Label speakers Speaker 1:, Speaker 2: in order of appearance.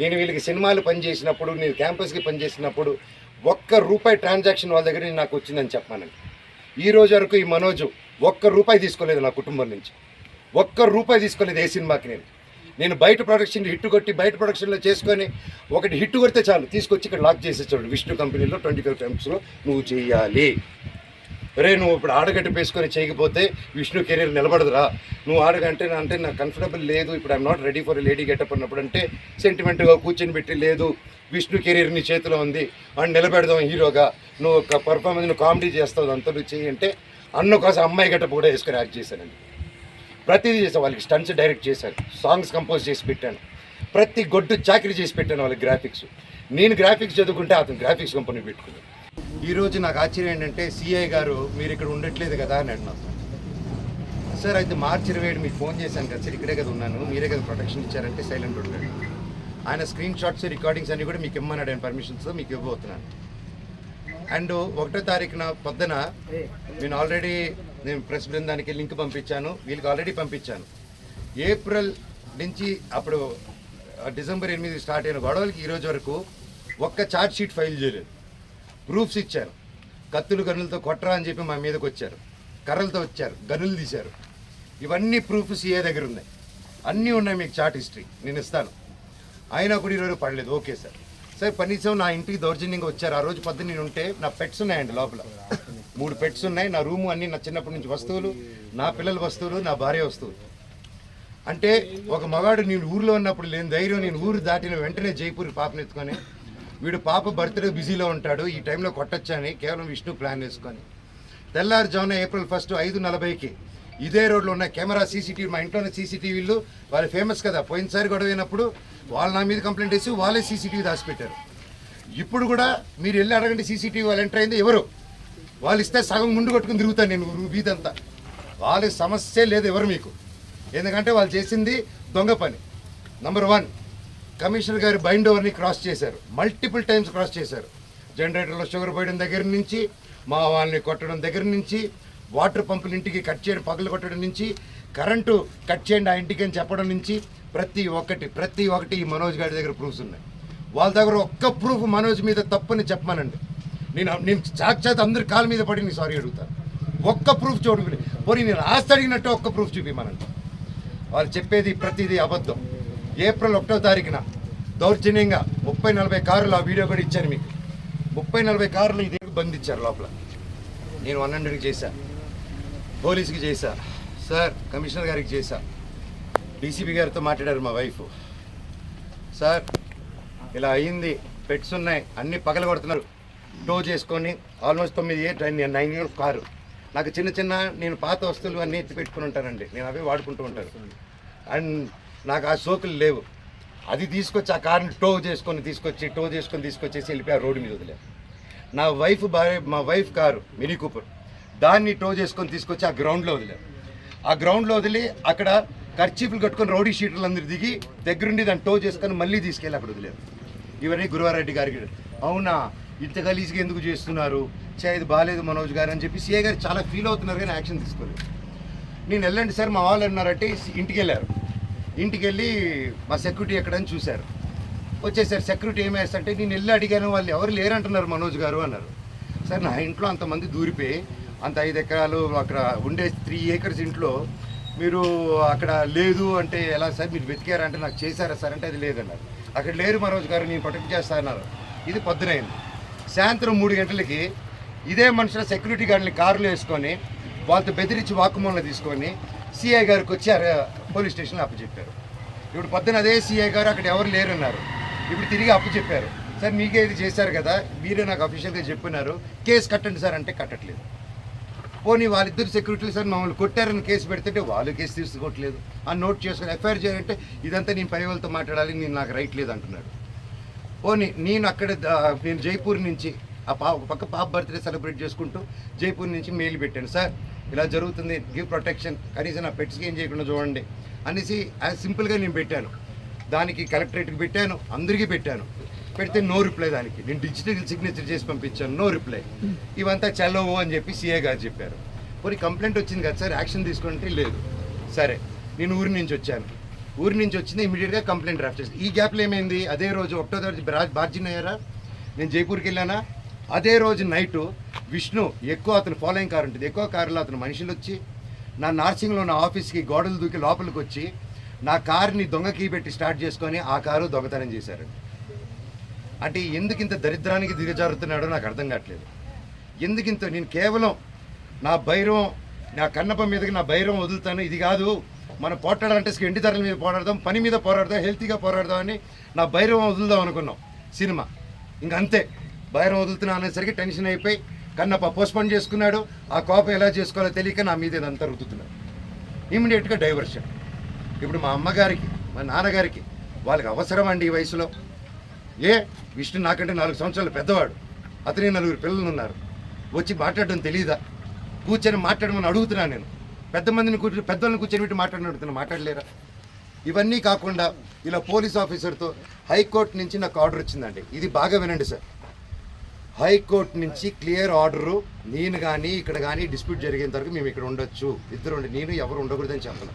Speaker 1: నేను వీళ్ళకి సినిమాలు పనిచేసినప్పుడు నేను క్యాంపస్కి పనిచేసినప్పుడు ఒక్క రూపాయి ట్రాన్సాక్షన్ వాళ్ళ దగ్గర నాకు వచ్చిందని చెప్పానండి ఈ రోజు వరకు ఈ మనోజు ఒక్క రూపాయి తీసుకోలేదు నా కుటుంబం నుంచి. ఒక్క రూపాయి తీసుకోలేదు ఏ సినిమాకి నేను. నేను బయట ప్రొడక్షన్ హిట్ కొట్టి బయట ప్రొడక్షన్లో చేసుకొని ఒకటి హిట్ కొడితే చాలు తీసుకొచ్చి ఇక్కడ లాక్ చేసేసాడు విష్ణు కంపెనీలో ట్వంటీ ఫైవ్ టైమ్స్లో నువ్వు చేయాలి. రే నువ్వు ఇప్పుడు ఆడగట్టు పేసుకొని చేయకపోతే విష్ణు కెరీర్ నిలబడదురా. నువ్వు ఆడగంటే నా- అంటే నాకు కంఫర్టబుల్ లేదు. ఇప్పుడు I'm not ready for lady getup అన్నప్పుడు అంటే సెంటిమెంట్గా కూర్చొని పెట్టి లేదు. విష్ణు కెరీర్ నీ చేతిలో ఉంది. అని నిలబెడదాం హీరోగా. నువ్వు ఒక పర్ఫార్మెన్స్ నువ్వు కామెడీ చేస్తావు. అంతా నువ్వు చేయి అంటే అన్న కోసం అమ్మాయి గెటప్ కూడా వేసుకొని యాక్ట్ చేశానండి ప్రతిదీ చేశాను. వాళ్ళకి స్టంట్స్ డైరెక్ట్ చేశాను. సాంగ్స్ కంపోజ్ చేసి పెట్టాను. ప్రతి గొడ్డు చాకరీ చేసి పెట్టాను వాళ్ళకి గ్రాఫిక్స్ నేను గ్రాఫిక్స్ చదువుకుంటే అతను గ్రాఫిక్స్ కంపెనీ పెట్టుకున్నాను ఈరోజు నాకు ఆశ్చర్యం ఏంటంటే సిఐ గారు మీరు ఇక్కడ ఉండట్లేదు కదా అని అన్నారు సార్ అయితే మార్చి ఇరవై ఏడు మీకు ఫోన్ చేశాను కదా సార్ ఇక్కడే కదా ఉన్నాను. మీరే కదా ప్రొటెక్షన్ ఇచ్చారంటే సైలెంట్ ఉంటాడు ఆయన స్క్రీన్ షాట్స్ రికార్డింగ్స్ అన్ని కూడా మీకు ఇమ్మన్నాడు. ఆయన పర్మిషన్స్ మీకు ఇవ్వబోతున్నాను. అండ్ ఒకటో తారీఖున పొద్దున నేను ఆల్రెడీ నేను ప్రెస్ బృందానికి లింక్ పంపించాను. వీళ్ళకి ఆల్రెడీ పంపించాను. ఏప్రిల్ నుంచి అప్పుడు డిసెంబర్ ఎనిమిది స్టార్ట్ అయిన గొడవలకి ఈరోజు వరకు ఒక్క ఛార్జ్ షీట్ ఫైల్ చేయలేదు. ప్రూఫ్స్ ఇచ్చారు. కత్తులు గనులతో కొట్టరా అని చెప్పి మా మీదకి వచ్చారు. కర్రలతో వచ్చారు. గనులు తీశారు. ఇవన్నీ ప్రూఫ్స్ సీఏ దగ్గర ఉన్నాయి? అన్నీ ఉన్నాయి మీకు చాట్ హిస్టరీ. నేను ఇస్తాను. అయినా కూడా ఈరోజు పడలేదు. Okay sir. సార్ కనీసం నా ఇంటికి దౌర్జన్యంగా వచ్చారు. ఆ రోజు పొద్దున్న నేను ఉంటే నా పెట్స్ ఉన్నాయండి లోపల. మూడు పెట్స్ ఉన్నాయి. నా రూము అన్ని నా చిన్నప్పటి నుంచి వస్తువులు నా పిల్లల వస్తువులు నా భార్య వస్తువులు. అంటే ఒక మగాడు నేను ఊర్లో ఉన్నప్పుడు లేని ధైర్యం నేను ఊరు దాటిన వెంటనే జైపూర్ పాపను ఎత్తుకొని వీడు పాప బర్త్డే బిజీలో ఉంటాడు ఈ టైంలో కొట్టొచ్చని కేవలం విష్ణు ప్లాన్ వేసుకొని. తెల్లారుజామున ఏప్రిల్ ఫస్ట్ ఐదు నలభైకి ఇదే రోడ్లో ఉన్న కెమెరా సీసీటీవీ మా ఇంట్లోనే సీసీటీవీలు వాళ్ళు ఫేమస్ కదా. పోయినసారి గొడవ అయినప్పుడు వాళ్ళు నా మీద కంప్లైంట్ చేసి వాళ్ళే సీసీటీవీ దాచిపెట్టారు. ఇప్పుడు కూడా మీరు వెళ్ళి అడగండి సీసీటీవీ వాళ్ళు ఎంటర్ అయింది ఎవరు? వాళ్ళు ఇస్తే సగం ముందు కొట్టుకుని తిరుగుతాను నేను ఊరు వీధంతా. వాళ్ళ సమస్య లేదు ఎవరు మీకు. ఎందుకంటే వాళ్ళు చేసింది దొంగ పని. నంబర్ వన్ కమిషనర్ గారి బైండ్ ఓవర్ని క్రాస్ చేశారు. మల్టిపుల్ టైమ్స్ క్రాస్ చేశారు. జనరేటర్లో షుగర్ పోయడం దగ్గర నుంచి మా వాళ్ళని కొట్టడం దగ్గర నుంచి వాటర్ పంపులు ఇంటికి కట్ చేయడం పగలు కొట్టడం నుంచి కరెంటు కట్ చేయండి ఆ ఇంటికి అని చెప్పడం నుంచి ప్రతి ఒక్కటి ప్రతి ఒక్కటి ఈ మనోజ్ గారి దగ్గర ప్రూఫ్స్ ఉన్నాయి. వాళ్ళ దగ్గర ఒక్క ప్రూఫ్ మనోజ్ మీద తప్పని చెప్పమానండి. నేను నేను సాక్షాత్ అందరి కాళ్ళ మీద పడి నేను సారీ అడుగుతాను ఒక్క ప్రూఫ్ చూడు పోనీ నేను ఆస్తి అడిగినట్టు ఒక్క ప్రూఫ్ చూపిమనండి. వాళ్ళు చెప్పేది ప్రతిదీ అబద్ధం. ఏప్రిల్ ఒకటో తారీఖున దౌర్జన్యంగా ముప్పై నలభై కారులు ఆ వీడియో కూడా ఇచ్చాను మీకు. ముప్పై నలభై కారులు బంద్ బంధించారు లోపల. నేను వన్ హండ్రెడ్కి చేశా. పోలీస్కి చేశా. సార్ కమిషనర్ గారికి చేశా. డీసీపీ గారితో మాట్లాడారు మా వైఫ్. సార్ ఇలా అయింది. పెట్స్ ఉన్నాయి. అన్ని పగల కొడుతున్నారు టో చేసుకొని ఆల్మోస్ట్ తొమ్మిది ఇయర్ నైన్ ఇయర్స్ కారు. నాకు చిన్న చిన్న నేను పాత వస్తువులు అన్నీ ఎత్తి పెట్టుకుని ఉంటానండి. నేను అవే వాడుకుంటూ ఉంటాను. అండ్ నాకు ఆ సోకులు లేవు. అది తీసుకొచ్చి ఆ కార్ని టో చేసుకొని తీసుకొచ్చి టో చేసుకొని తీసుకొచ్చేసి వెళ్ళిపోయి ఆ రోడ్డు మీద వదిలేదు నా వైఫ్ భార్య మా వైఫ్ కారు మినీ కూపర్ దాన్ని టో చేసుకొని తీసుకొచ్చి ఆ గ్రౌండ్లో వదిలేదు ఆ గ్రౌండ్లో వదిలి అక్కడ ఖర్చీఫ్లు కట్టుకొని రౌడీ షీటర్లు అందరు దిగి దగ్గరుండి దాన్ని టో చేసుకొని మళ్ళీ తీసుకెళ్ళి అక్కడ వదిలేదు ఇవన్నీ గురువారెడ్డి గారికి అవునా? ఇంత గలీజ్గా ఎందుకు చేస్తున్నారు? చే ఇది బాగాలేదు మనోజ్ గారు అని చెప్పి సీఏ గారు చాలా ఫీల్ అవుతున్నారు కానీ యాక్షన్ తీసుకోలేదు. నేను వెళ్ళండి సార్ మా వాళ్ళు అన్నారంటే ఇంటికి వెళ్ళారు. ఇంటికి వెళ్ళి మా సెక్యూరిటీ ఎక్కడని చూశారు. వచ్చేసారు సెక్యూరిటీ ఏమేస్తంటే నేను వెళ్ళి అడిగాను వాళ్ళు ఎవరు లేరంటున్నారు మనోజ్ గారు అన్నారు. సార్ నా ఇంట్లో అంతమంది దూరిపోయి అంత ఐదు ఎకరాలు అక్కడ ఉండే త్రీ ఏకర్స్ ఇంట్లో మీరు అక్కడ లేదు అంటే ఎలా సార్ మీరు వెతికారంటే నాకు చేశారా సార్ అంటే అది లేదన్నారు. అక్కడ లేరు మనోజ్ గారు నేను ప్రొటెక్ట్ చేస్తా అన్నారు. ఇది పొద్దునైంది సాయంత్రం మూడు గంటలకి ఇదే మనుషుల సెక్యూరిటీ గార్డుని కారులో వేసుకొని వాళ్ళతో బెదిరించి వాక్కుమూలన తీసుకొని సిఐ గారికి వచ్చి పోలీస్ స్టేషన్లో అప్పచెప్పారు ఇప్పుడు పొద్దున అదే సిఐ గారు అక్కడ ఎవరు లేరన్నారు. ఇప్పుడు తిరిగి అప్పు చెప్పారు. సార్ మీకే ఇది చేశారు కదా మీరే నాకు అఫీషియల్గా చెప్పినారు కేసు కట్టండి సార్ అంటే కట్టట్లేదు. పోనీ వాళ్ళిద్దరు సెక్యూరిటీలు సార్ మమ్మల్ని కొట్టారని కేసు పెడితే వాళ్ళు కేసు తీసుకోవట్లేదు. ఆ నోట్ చేసుకుని ఎఫ్ఐఆర్ చేయాలంటే ఇదంతా నేను పై వాళ్ళతో మాట్లాడాలి నేను నాకు రైట్ లేదు అంటున్నాడు. పోనీ నేను అక్కడ నేను జైపూర్ నుంచి ఆ పా పక్క పాప బర్త్డే సెలబ్రేట్ చేసుకుంటూ జైపూర్ నుంచి మెయిల్ పెట్టాను. సార్ ఇలా జరుగుతుంది. గివ్ ప్రొటెక్షన్ కనీసం నా పెట్స్కి ఏం చేయకుండా చూడండి. అనేసి యాజ్ సింపుల్గా నేను పెట్టాను. దానికి కలెక్టరేట్కి పెట్టాను. అందరికీ పెట్టాను. పెడితే నో రిప్లై దానికి. నేను డిజిటల్ సిగ్నేచర్ చేసి పంపించాను. నో రిప్లై ఇవంతా చల్లవు అని చెప్పి సీఏ గారు చెప్పారు. పోనీ కంప్లైంట్ వచ్చింది కదా సార్? యాక్షన్ తీసుకుంటే లేదు. సరే. నేను ఊరి నుంచి వచ్చాను. ఊరి నుంచి వచ్చింది ఇమీడియట్గా కంప్లైంట్ డ్రాఫ్ట్ చేసి ఈ గ్యాప్లో ఏమైంది? అదే రోజు ఒకటో తరగతి బార్జిన్ అయ్యారా నేను జైపూర్కి వెళ్ళానా? అదే రోజు నైటు విష్ణు ఎక్కువ అతను ఫాలోయింగ్ కార్ ఉంటుంది. ఎక్కువ కారులో అతను మనుషులు వచ్చి నా నార్సింగ్లో ఉన్న ఆఫీస్కి గోడలు దూకి లోపలికి వచ్చి నా కార్ని దొంగకి పెట్టి స్టార్ట్ చేసుకొని ఆ కారు దొంగతనం చేశారు. అంటే ఎందుకు ఇంత దరిద్రానికి దిగజారుతున్నాడో నాకు అర్థం కావట్లేదు. ఎందుకింత నేను కేవలం నా భైరవం నా కన్నప మీదకి నా భైరవం వదులుతాను ఇది కాదు. మనం పోట్లాడాలంటే ఎండి ధరల మీద పోరాడదాం పని మీద పోరాడదాం హెల్తీగా పోరాడదాం అని నా భైరవం వదులుదాం అనుకున్నాం. సినిమా. ఇంక అంతే వదులుతున్నా అనేసరికి టెన్షన్ అయిపోయి కన్నప్ప పోస్ట్పోన్ చేసుకున్నాడు. ఆ కోపం ఎలా చేసుకోవాలో తెలియక నా మీద ఇదంతా రుద్దుతున్నాడు ఇమీడియట్గా డైవర్షన్. ఇప్పుడు మా అమ్మగారికి మా నాన్నగారికి వాళ్ళకి అవసరం అండి ఈ వయసులో. ఏ విష్ణు నాకంటే నాలుగు సంవత్సరాలు పెద్దవాడు. అతని నలుగురు పిల్లలు ఉన్నారు. వచ్చి మాట్లాడడం తెలియదా కూర్చొని మాట్లాడమని అడుగుతున్నాను నేను. పెద్ద మందిని కూర్చొని పెద్దోళ్ళని కూర్చొని పెట్టి మాట్లాడిన మాట్లాడలేరా? ఇవన్నీ కాకుండా ఇలా పోలీస్ ఆఫీసర్తో హైకోర్టు నుంచి నాకు ఆర్డర్ వచ్చిందండి. ఇది బాగా వినండి సార్. హైకోర్టు నుంచి క్లియర్ ఆర్డరు నేను కానీ ఇక్కడ కానీ డిస్ప్యూట్ జరిగేంత వరకు మేము ఇక్కడ ఉండొచ్చు. ఇద్దరు నేను ఎవరు ఉండకూడదని చెప్పను.